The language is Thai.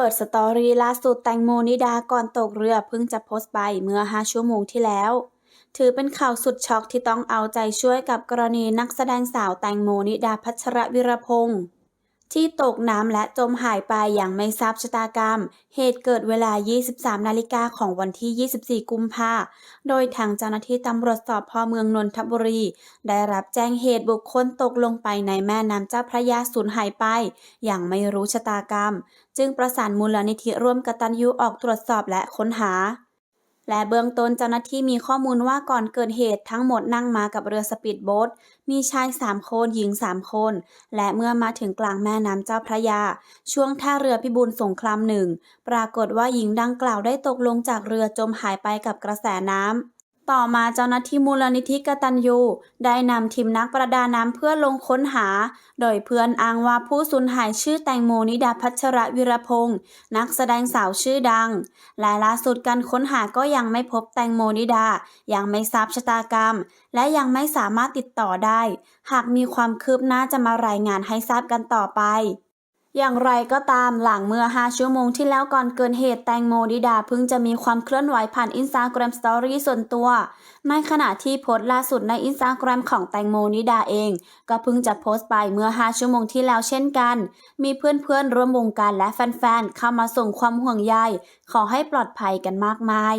เปิดสตอรี่ล่าสุดแตงโมนิดาก่อนตกเรือเพิ่งจะโพสต์ไปเมื่อ 5 ชั่วโมงที่แล้ว ถือเป็นข่าวสุดช็อกที่ต้องเอาใจช่วยกับกรณีนักแสดงสาวแตงโมนิดาพัชรวิรพงศ์ ที่ตกน้ำและจมหายไปอย่างไม่ทราบชะตากรรม เหตุเกิดเวลา 23 นาฬิกาของวันที่ 24 กุมภาโดยทางเจ้าหน้าที่ตำรวจสอบพเมืองนนทบุรี ได้รับแจ้งเหตุบุคคลตกลงไปในแม่น้ำเจ้าพระยาสูญหายไป อย่างไม่รู้ชะตากรรม จึงประสานมูลนิธิร่วมกตัญญูออกตรวจสอบและค้นหา และเบื้องต้นเจ้าหน้าที่มีข้อมูลว่าก่อนเกิดเหตุทั้งหมดนั่งมากับเรือสปีดโบ๊ทมีชาย 3 คน หญิง 3 คน และเมื่อมาถึงกลางแม่น้ำเจ้าพระยา ช่วงท่าเรือพิบูลสงครามหนึ่ง ปรากฏว่าหญิงดังกล่าวได้ตกลงจากเรือจมหายไปกับกระแสน้ำ ต่อมาเจ้าหน้าที่มูลนิธิกตัญญูได้นำทีมนักประดาน้ำเพื่อลงค้นหา โดยเพื่อนอ้างว่าผู้สูญหายชื่อแตงโมนิดาพัชระวิรพงษ์นักแสดงสาวชื่อดัง และล่าสุดการค้นหาก็ยังไม่พบแตงโมนิดา ยังไม่ทราบชะตากรรม และยังไม่สามารถติดต่อได้ หากมีความคืบหน้าจะมารายงานให้ทราบกันต่อไป อย่างไรก็ตามหลังเมื่อ 5 ชั่วโมงที่แล้วก่อนเกิดเหตุแตงโมนิดาเพิ่งจะมีความเคลื่อนไหวผ่านอินสตาแกรมสตอรี่ส่วนตัว ในขณะที่โพสต์ล่าสุดในอินสตาแกรมของแตงโมนิดาเอง ก็เพิ่งจะโพสต์ไปเมื่อ 5 ชั่วโมงที่แล้วเช่นกัน มีเพื่อนๆ ร่วมวงการและแฟนๆ เข้ามาส่งความห่วงใย ขอให้ปลอดภัยกันมากมาย